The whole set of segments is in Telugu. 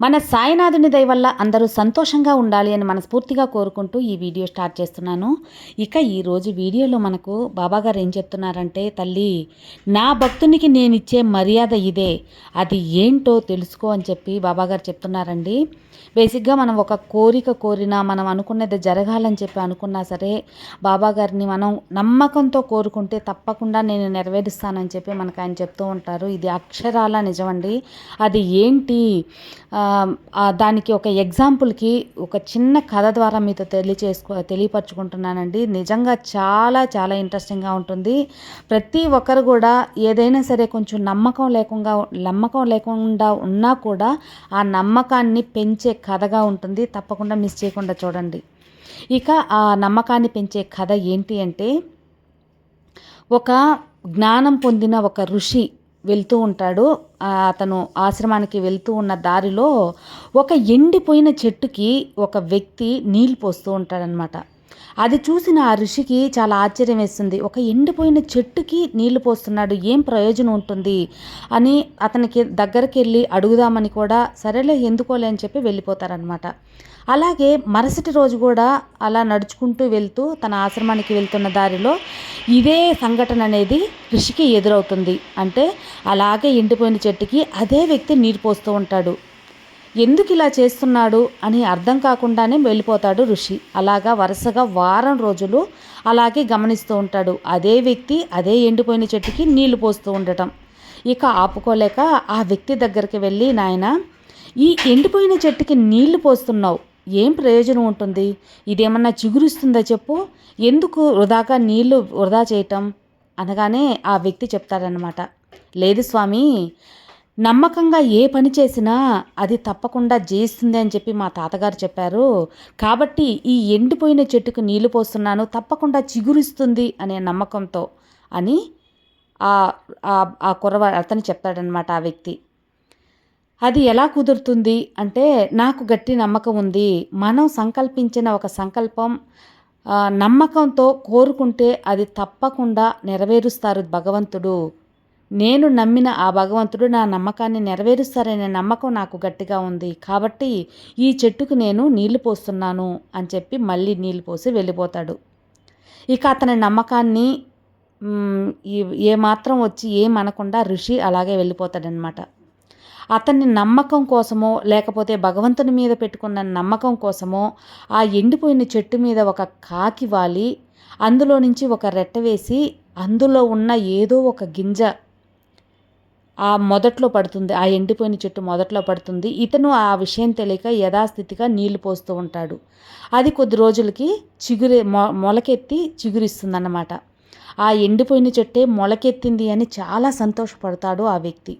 మన సాయినాథుని దయ వల్ల అందరూ సంతోషంగా ఉండాలి అని మనస్ఫూర్తిగా కోరుకుంటూ ఈ వీడియో స్టార్ట్ చేస్తున్నాను. ఇక ఈరోజు వీడియోలో మనకు బాబాగారు ఏం చెప్తున్నారంటే తల్లి నా భక్తునికి నేను ఇచ్చే మర్యాద ఇదే. అది ఏంటో తెలుసుకో అని చెప్పి బాబాగారు చెప్తున్నారండి. బేసిక్గా మనం ఒక కోరిక కోరినా మనం అనుకున్నది జరగాలని చెప్పి అనుకున్నా సరే బాబాగారిని మనం నమ్మకంతో కోరుకుంటే తప్పకుండా నేను నెరవేరుస్తానని చెప్పి మనకు ఆయన చెప్తూ ఉంటారు. ఇది అక్షరాల నిజమండి. అది ఏంటి? దానికి ఒక ఎగ్జాంపుల్కి ఒక చిన్న కథ ద్వారా మీతో తెలియచేసుకో తెలియపరచుకుంటున్నానండి. నిజంగా చాలా చాలా ఇంట్రెస్టింగ్గా ఉంటుంది. ప్రతి ఒక్కరు కూడా ఏదైనా సరే కొంచెం నమ్మకం లేకుండా నమ్మకం లేకుండా ఉన్నా కూడా ఆ నమ్మకాన్ని పెంచే కథగా ఉంటుంది. తప్పకుండా మిస్ చేయకుండా చూడండి. ఇక ఆ నమ్మకాన్ని పెంచే కథ ఏంటి అంటే ఒక జ్ఞానం పొందిన ఒక ఋషి వెళ్తూ ఉంటాడు. అతను ఆశ్రమానికి వెళ్తూ ఉన్న దారిలో ఒక ఎండిపోయిన చెట్టుకి ఒక వ్యక్తి నీళ్ళు పోస్తూ ఉంటాడనమాట అది చూసిన ఆ ఋషికి చాలా ఆశ్చర్యం వేస్తుంది. ఒక ఎండిపోయిన చెట్టుకి నీళ్ళు పోస్తున్నాడు ఏం ప్రయోజనం ఉంటుంది? అని అతనికి దగ్గరికి వెళ్ళి అడుగుదామని కూడా సరేలే ఎందుకోలే అని చెప్పి వెళ్ళిపోతారనమాట అలాగే మరుసటి రోజు కూడా అలా నడుచుకుంటూ వెళ్తూ తన ఆశ్రమానికి వెళ్తున్న దారిలో ఇదే సంఘటన అనేది ఋషికి ఎదురవుతుంది. అంటే అలాగే ఎండిపోయిన చెట్టుకి అదే వ్యక్తి నీరు పోస్తూ ఉంటాడు. ఎందుకు ఇలా చేస్తున్నాడు అని అర్థం కాకుండానే వెళ్ళిపోతాడు ఋషి. అలాగా వరుసగా వారం రోజులు అలాగే గమనిస్తూ ఉంటాడు. అదే వ్యక్తి అదే ఎండిపోయిన చెట్టుకి నీళ్ళు పోస్తూ ఉండటం. ఇక ఆపుకోలేక ఆ వ్యక్తి దగ్గరికి వెళ్ళి నాయన ఈ ఎండిపోయిన చెట్టుకి నీళ్ళు పోస్తున్నావు. ఏం ప్రయోజనం ఉంటుంది? ఇదేమన్నా చిగురిస్తుందా చెప్పు. ఎందుకు వృధాగా నీళ్ళు వృధా చేయటం? అనగానే ఆ వ్యక్తి చెప్తాడనమాట లేదు స్వామి నమ్మకంగా ఏ పని చేసినా అది తప్పకుండా జయిస్తుంది అని చెప్పి మా తాతగారు చెప్పారు. కాబట్టి ఈ ఎండిపోయిన చెట్టుకు నీళ్ళు పోస్తున్నాను తప్పకుండా చిగురిస్తుంది అనే నమ్మకంతో అని ఆ ఆ- అతను చెప్తాడనమాట ఆ వ్యక్తి. అది ఎలా కుదురుతుంది అంటే నాకు గట్టి నమ్మకం ఉంది. మనం సంకల్పించిన ఒక సంకల్పం నమ్మకంతో కోరుకుంటే అది తప్పకుండా నెరవేరుస్తారు భగవంతుడు. నేను నమ్మిన ఆ భగవంతుడు నా నమ్మకాన్ని నెరవేరుస్తారనే నమ్మకం నాకు గట్టిగా ఉంది. కాబట్టి ఈ చెట్టుకు నేను నీళ్ళు పోస్తున్నాను అని చెప్పి మళ్ళీ నీళ్ళు పోసి వెళ్ళిపోతాడు. ఇక అతని నమ్మకాన్ని ఏమాత్రం వచ్చి ఏమనకుండా ఋషి అలాగే వెళ్ళిపోతాడనమాట అతన్ని నమ్మకం కోసమో లేకపోతే భగవంతుని మీద పెట్టుకున్న నమ్మకం కోసమో ఆ ఎండిపోయిన చెట్టు మీద ఒక కాకి వాలి అందులో నుంచి ఒక రెట్ట వేసి అందులో ఉన్న ఏదో ఒక గింజ ఆ మొదట్లో పడుతుంది ఆ ఎండిపోయిన చెట్టు మొదట్లో పడుతుంది. ఇతను ఆ విషయం తెలియక యథాస్థితిగా నీళ్ళు పోస్తూ ఉంటాడు. అది కొద్ది రోజులకి చిగురే మొ మొలకెత్తి చిగురిస్తుందన్నమాట. ఆ ఎండిపోయిన చెట్టే మొలకెత్తింది అని చాలా సంతోషపడతాడు ఆ వ్యక్తి.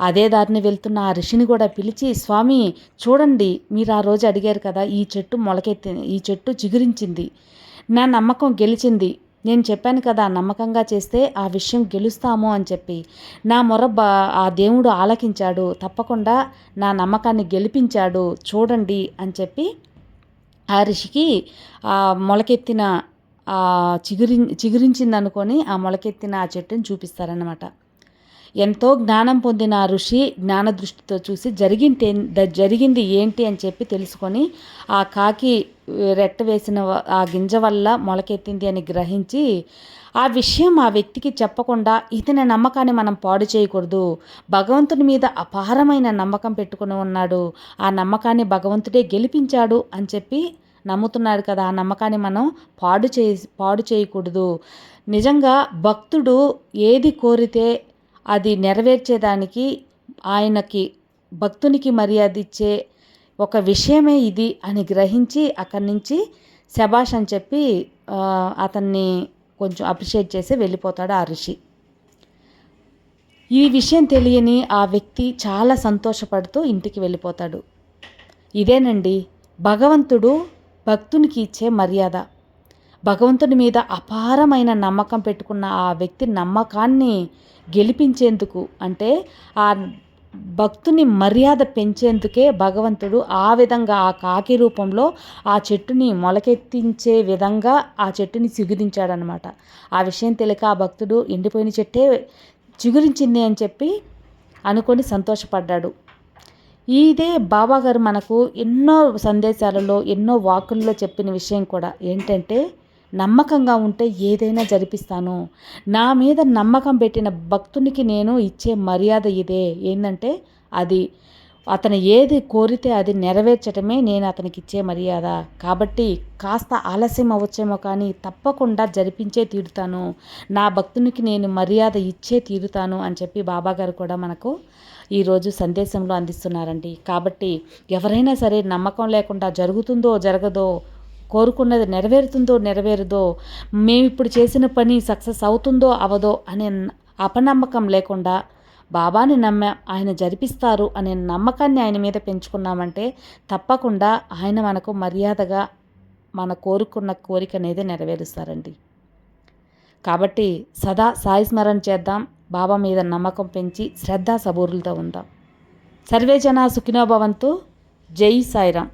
అదే దారిని వెళ్తున్న ఆ ఋషిని కూడా పిలిచి స్వామి చూడండి మీరు ఆ రోజు అడిగారు కదా ఈ చెట్టు మొలకెత్తి ఈ చెట్టు చిగురించింది. నా నమ్మకం గెలిచింది. నేను చెప్పాను కదా నమ్మకంగా చేస్తే ఆ విషయం గెలుస్తాము అని చెప్పి. నా మొర ఆ దేవుడు ఆలకించాడు. తప్పకుండా నా నమ్మకాన్ని గెలిపించాడు. చూడండి అని చెప్పి ఆ ఋషికి ఆ మొలకెత్తిన చిగురి చిగురించింది అనుకొని ఆ మొలకెత్తిన ఆ చెట్టుని చూపిస్తారన్నమాట. ఎంతో జ్ఞానం పొందిన ఆ ఋషి జ్ఞాన దృష్టితో చూసి జరిగింది జరిగింది ఏంటి అని చెప్పి తెలుసుకొని ఆ కాకి రెట్ట వేసిన ఆ గింజ వల్ల మొలకెత్తింది అని గ్రహించి ఆ విషయం ఆ వ్యక్తికి చెప్పకుండా ఇతని నమ్మకాన్ని మనం పాడు చేయకూడదు. భగవంతుని మీద అపారమైన నమ్మకం పెట్టుకుని ఉన్నాడు. ఆ నమ్మకాన్ని భగవంతుడే గెలిపించాడు అని చెప్పి నమ్ముతున్నాడు కదా ఆ నమ్మకాన్ని మనం పాడు చేసి పాడు చేయకూడదు. నిజంగా భక్తుడు ఏది కోరితే అది నెరవేర్చేదానికి ఆయనకి భక్తునికి మర్యాద ఇచ్చే ఒక విషయమే ఇది అని గ్రహించి అక్కడి నుంచి శబాష్ అని చెప్పి అతన్ని కొంచెం అప్రిషియేట్ చేసి వెళ్ళిపోతాడు ఆ ఋషి ఈ విషయం తెలియని ఆ వ్యక్తి చాలా సంతోషపడుతూ ఇంటికి వెళ్ళిపోతాడు. ఇదేనండి భగవంతుడు భక్తునికి ఇచ్చే మర్యాద. భగవంతుని మీద అపారమైన నమ్మకం పెట్టుకున్న ఆ వ్యక్తి నమ్మకాన్ని గెలిపించేందుకు అంటే ఆ భక్తుని మర్యాద పెంచేందుకే భగవంతుడు ఆ విధంగా ఆ కాకి రూపంలో ఆ చెట్టుని మొలకెత్తించే విధంగా ఆ చెట్టుని చిగురించాడనమాట ఆ విషయం తెలియక ఆ భక్తుడు ఎండిపోయిన చెట్టే చిగురించింది అని చెప్పి అనుకొని సంతోషపడ్డాడు. ఇదే బాబాగారు మనకు ఎన్నో సందేశాలలో ఎన్నో వాకుల్లో చెప్పిన విషయం కూడా ఏంటంటే నమ్మకంగా ఉంటే ఏదైనా జరిపిస్తాను. నా మీద నమ్మకం పెట్టిన భక్తునికి నేను ఇచ్చే మర్యాద ఇదే. ఏంటంటే అది. అతను ఏది కోరితే అది నెరవేర్చడమే నేను అతనికి ఇచ్చే మర్యాద. కాబట్టి కాస్త ఆలస్యం అవ్వచ్చేమో కానీ తప్పకుండా జరిపించే తీరుతాను. నా భక్తునికి నేను మర్యాద ఇచ్చే తీరుతాను అని చెప్పి బాబాగారు కూడా మనకు ఈరోజు సందేశంలో అందిస్తున్నారండి. కాబట్టి ఎవరైనా సరే నమ్మకం లేకుండా జరుగుతుందో జరగదో కోరుకున్నది నెరవేరుతుందో నెరవేరుదో మేమిప్పుడు చేసిన పని సక్సెస్ అవుతుందో అవదో అనే అపనమ్మకం లేకుండా బాబాని నమ్మ ఆయన జరిపిస్తారు అనే నమ్మకాన్ని ఆయన మీద పెంచుకున్నామంటే తప్పకుండా ఆయన మనకు మర్యాదగా మన కోరుకున్న కోరిక అనేది నెరవేరుస్తారండి. కాబట్టి సదా సాయి స్మరణ చేద్దాం బాబా మీద నమ్మకం పెంచి శ్రద్ధ సబూరులతో ఉందాం. సర్వే జన సుఖినోభవంతు జై సాయిరామ్.